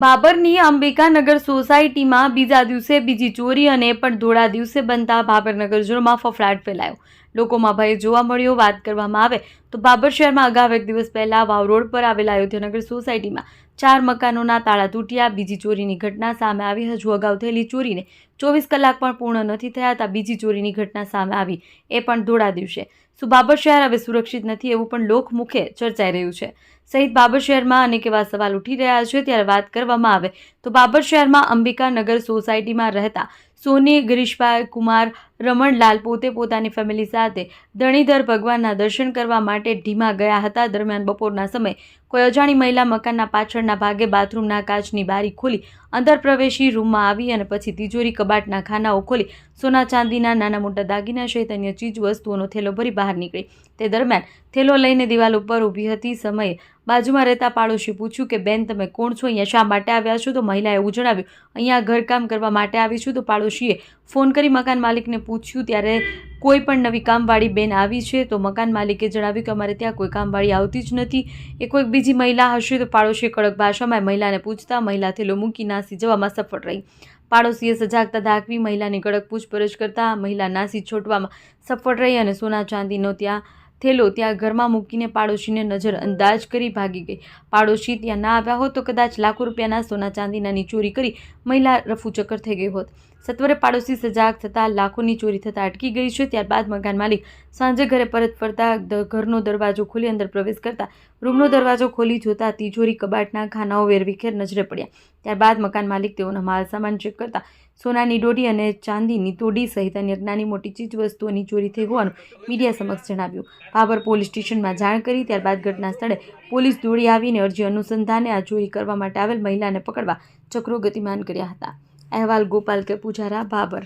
બાબરની અંબિકાનગર સોસાયટીમાં બીજા દિવસે બીજી ચોરી અને પણ ધોળા દિવસે બનતા બાબરનગરજનોમાં ફફડાટ ફેલાયો. લોકોમાં ભય જોવા મળ્યો, વાત કરવામાં આવે તો બાબર શહેરમાં અગાઉ એક દિવસ પહેલા વાવ રોડ પર આવેલા અયોધ્યાનગર સોસાયટીમાં ચાર મકાનોના તાળા તૂટ્યા, બીજી ચોરીની ઘટના સામે આવી. હજુ અગાઉ થયેલી ચોરીને ચોવીસ કલાક પણ પૂર્ણ નથી થયા હતા. બીજી ચોરીની ઘટના સામે આવી. એ પણ ધોળા દિવસે. શું બાબર શહેર હવે સુરક્ષિત નથી એવું પણ લોકમુખે ચર્ચાઈ રહ્યું છે. સહિત બાબર શહેરમાં અનેક એવા સવાલ ઉઠી રહ્યા છે. ત્યારે વાત કરવામાં આવે તો બાબર શહેરમાં અંબિકાનગર સોસાયટીમાં રહેતા સોની ગિરીશભાઈ કુમાર રમણલાલ પોતે પોતાની ફેમિલી સાથે ધણીધર ભગવાનના દર્શન કરવા માટે ઢીમા ગયા હતા. દરમિયાન બપોરના સમયે કોઈ અજાણી મહિલા મકાનના પાછળના ભાગે બાથરૂમના કાચની બારી ખોલી અંદર પ્રવેશી રૂમમાં આવી અને પછી તિજોરી કબાટના ખાનાઓ ખોલી સોના ચાંદીના નાના મોટા દાગીના સહિત અન્ય ચીજ વસ્તુઓનો થેલો ભરી બહાર નીકળી. તે દરમિયાન થેલો લઈને દિવાલ ઉપર ઊભી હતી. સમયે બાજુમાં રહેતા પાડોશી પૂછ્યું કે, બેન, તમે કોણ છો? અહીંયા શા માટે આવ્યા છો? તો મહિલાએ એવું જણાવ્યું, અહીંયા ઘરકામ કરવા માટે આવી છું. તો પાડોશીએ ફોન કરી મકાન માલિકને પૂછ્યું, ત્યારે કોઈ પણ નવી કામવાળી બેન આવી છે? તો મકાન માલિકે જણાવ્યું કે, અમારે ત્યાં કોઈ કામવાળી આવતી જ નથી. એ કોઈક બીજી મહિલા હશે. તો પાડોશીએ કડક ભાષામાં મહિલાને પૂછતા મહિલા થેલો મૂકી નાસી જવામાં સફળ રહી. પાડોશીએ સજાગતા દાખવી મહિલાની કડક પૂછપરછ કરતા મહિલા નાસી છોટવામાં સફળ રહી અને સોના ચાંદીનો ત્યાં થેલો ત્યાં ઘરમાં મૂકીને પાડોશીને નજર અંદાજ કરી ભાગી ગઈ. પાડોશી ત્યાં ના આવ્યા હોત તો કદાચ લાખો રૂપિયાના સોના ચાંદીનાની ચોરી કરી મહિલા રફુચક્કર થઈ ગઈ હોત. સત્વરે પાડોશી સજાગ થતાં લાખોની ચોરી થતાં અટકી ગઈ છે. ત્યારબાદ મકાન માલિક સાંજે ઘરે પરત ફરતા ઘરનો દરવાજો ખોલી અંદર પ્રવેશ કરતા રૂમનો દરવાજો ખોલી જોતા તિજોરી, કબાટના ખાનાઓ વેરવિખેર નજરે પડ્યા. ત્યારબાદ મકાન માલિક તેઓનો માલ સામાન ચેક કરતા સોનાની દોડી અને ચાંદીની તોડી સહિત અન્ય નાની મોટી ચીજ વસ્તુઓની ચોરી થઈ હોવાનું મીડિયા સમક્ષ જણાવ્યું. ભાભર પોલીસ સ્ટેશનમાં જાણ કરી, ત્યારબાદ ઘટના સ્થળે પોલીસ દોડી આવીને અરજી અનુસંધાને આ ચોરી કરવા માટે આવેલ મહિલાને પકડવા ચક્રો ગતિમાન કર્યા હતા. અહેવાલ ગોપાલ કે પૂજારા ભાભર